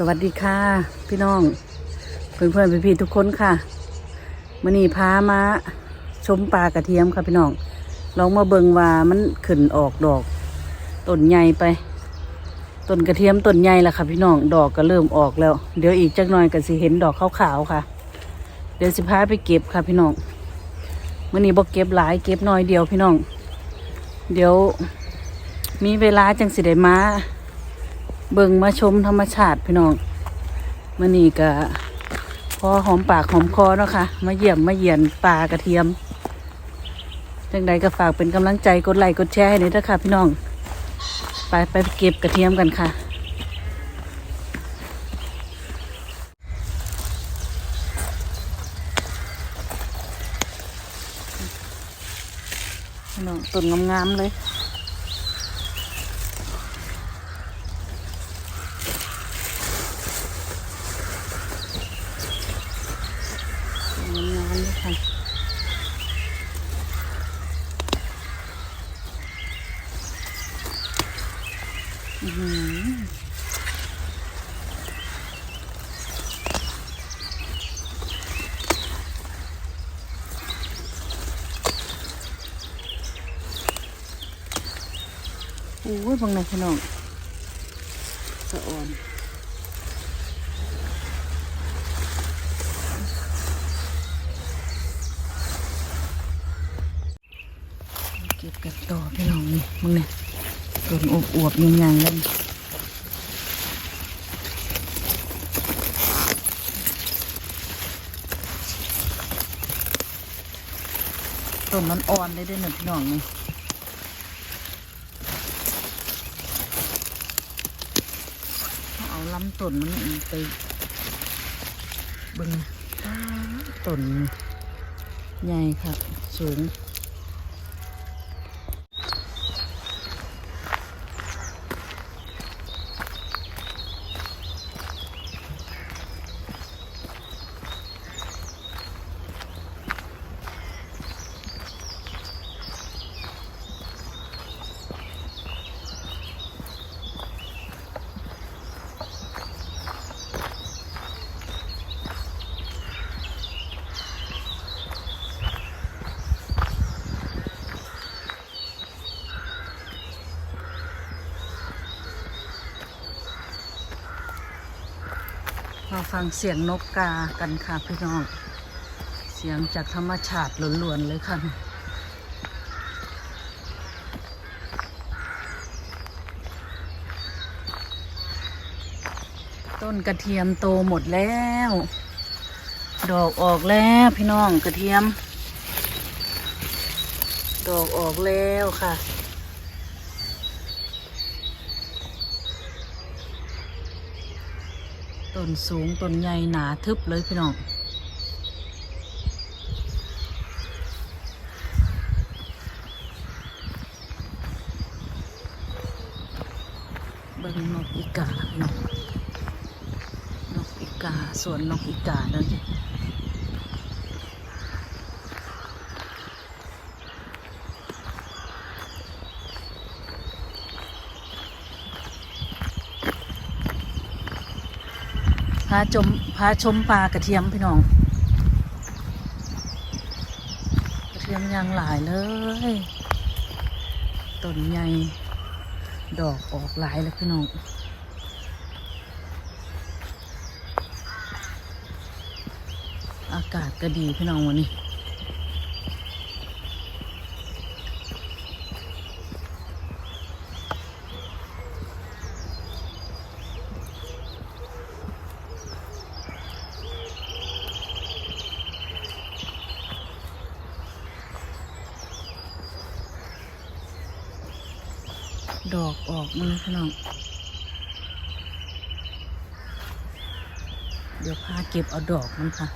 สวัสดีค่ะ พี่น้อง เพื่อนเพื่อนๆพี่ๆทุกคนค่ะมื่อนี้พามาชมปลากระเทียมค่ะพี่น้องลองมาเบิงว่ามันขึ้นออกดอกต้นใหญ่ไปต้นกระเทียมต้นใหญ่แล้วค่ะ พี่น้องดอกก็เริ่มออกแล้ว เดี๋ยวอีกจักหน่อยก็สิเห็นดอกขาวๆค่ะ เดี๋ยวสิพาไปเก็บค่ะพี่น้องมื่อนี้บอกเก็บหลายเก็บน้อยเดียวพี่น้อง เดี๋ยวมีเวลาจังสิได้มา เบิ่งมาชมธรรมชาติพี่น้องมื่อนี้ก็พอหอมปากหอมคอเนาะค่ะ มาเยี่ยมมาเยียนปลากระเทียมจังใดก็ฝากเป็นกำลังใจกดไลค์กดแชร์ให้หน่อยเด้อค่ะพี่น้อง ไปไปเก็บกระเทียมกันค่ะพี่น้องต้นงามๆเลย งามๆเลยค่ะอื้อหือโอ้ยบางในพี่น้องสะอ่อนเก็บกันต่อพี่น้องนี่มึงเนี่ยต้นอวบอวบๆยังยังเลยต้นมันอ่อนเลยเด้วยนะพี่น้องนี่ เอาลำต้นมันไปเบึงอ้าวต้นใหญ่ครับสูง มาฟังเสียงนกกากันค่ะพี่น้อง เสียงจากธรรมชาติล้วนๆเลยค่ะต้นกระเทียมโตหมดแล้ว ดอกออกแล้วพี่น้องกระเทียม ดอกออกแล้วค่ะ ต้นสูงต้นใหญ่หนาทึบเลยพี่น้องเบิ่งนกอีกาพี่น้องนกอีกาสวนนกอีกาเด้อ พาชมพาชมปลากระเทียมพี่น้อง กระเทียมยางหลายเลยต้นใหญ่ดอกออกหลายแล้วพี่น้องอากาศก็ดีพี่น้องวันนี้ ดอกออกมาพี่น้อง เดี๋ยวพาเก็บเอาดอกมันค่ะ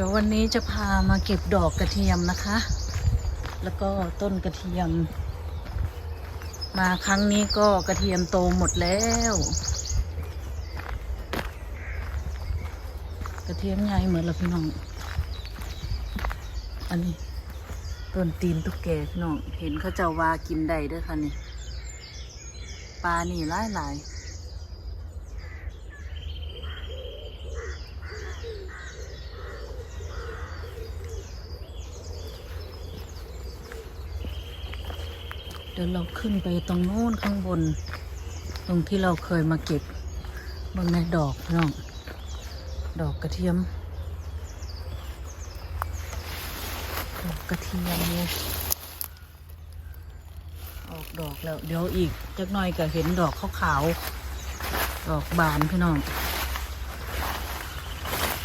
ดี๋ยววันนี้จะพามาเก็บดอกกระเทียมนะคะ แล้วก็ต้นกระเทียม มาครั้งนี้ก็กระเทียมโตหมดแล้ว กระเทียมใหญ่เหมือนละพี่น้อง อันนี้ต้นตีนตุ๊กแกพี่น้อง เห็นเขาเจ้าว่ากินได้ด้วยค่ะนี่ปลานี่หลายหลาย ดี๋ยวเราขึ้นไปตรงโน้นข้างบน ตรงที่เราเคยมาเก็บบางในดอกพี่น้องดอกกระเทียม ดอกกระเทียมเนี่ยออกดอกแล้ว เดี๋ยวอีกจักหน่อยก็เห็นดอกขาวๆดอกบานพี่น้อง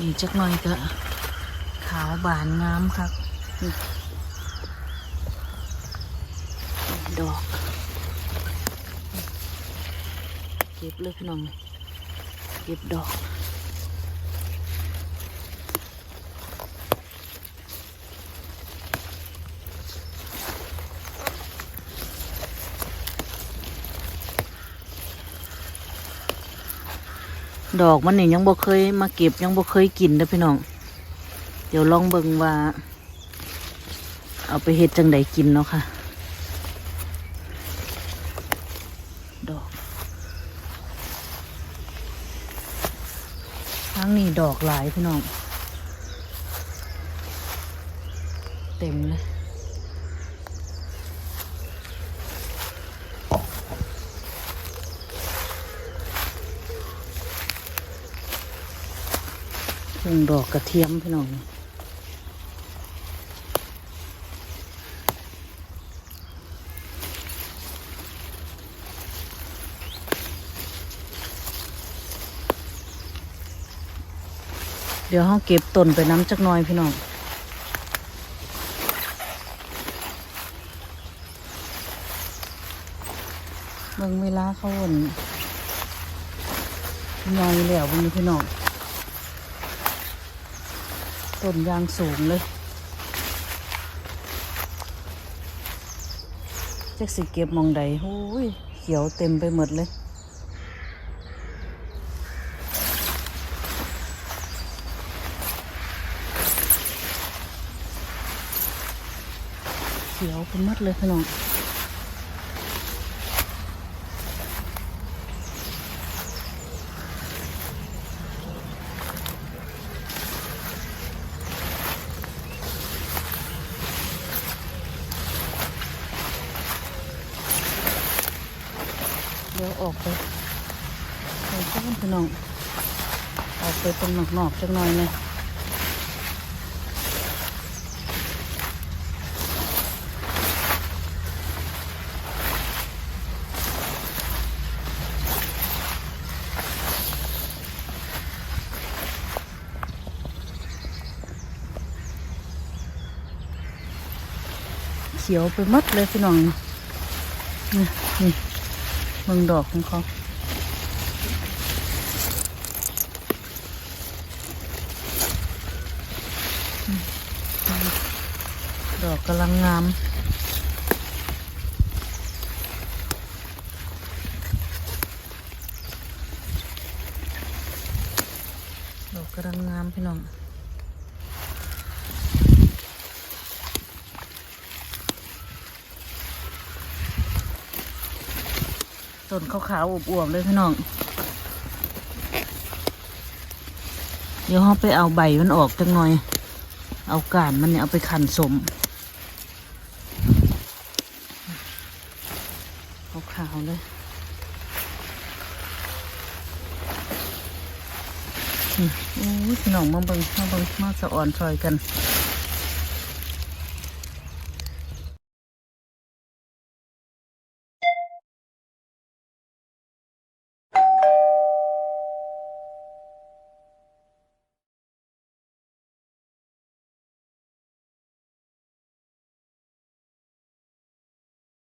อีกจักหน่อยก็ขาวบานงามครับนี่ ดอก เก็บเลยพี่น้อง เก็บดอก ดอกมันนี่ยังบ่เคยมาเก็บยังบ่เคยกินเด้อพี่น้อง เดี๋ยวลองเบิ่งว่า เอาไปเฮ็ดจังใดกินเนาะค่ะ ดอก ทั้งนี้ดอกหลายพี่น้อง เต็มเลยพึ่งดอกกระเทียมพี่น้อง เดี๋ยวเขาเก็บต้นไปน้ำจักน้อยพี่น้องเบิ่งเวลาเขาวนยอยแล้วเบางนี้พี่น้องต้นยางสูงเลยจักสิเก็บมองใดโอ้ย เขียวเต็มไปหมดเลย เป็นมัดเลยพี่น้องเดี๋ยวออกไปไปข้างพี่น้อง ออกไปตรงนอกๆจังหน่อยเลย ขียวไปหมดเลยพี่น้องนี่นี่เมืองดอกของเขาดอกกำลังงามดอกกำลังงามพี่น้อง นขาวๆอวบๆเลยพี่น้อง เดี๋ยวเราไปเอาใบมันออกจังหน่อย เอากานมันเนี่ยเอาไปขันสมขาวๆเลยนี่โอ้ยพี่น้องมาเบิงมาเบิงมาสะอ่อนซอยกัน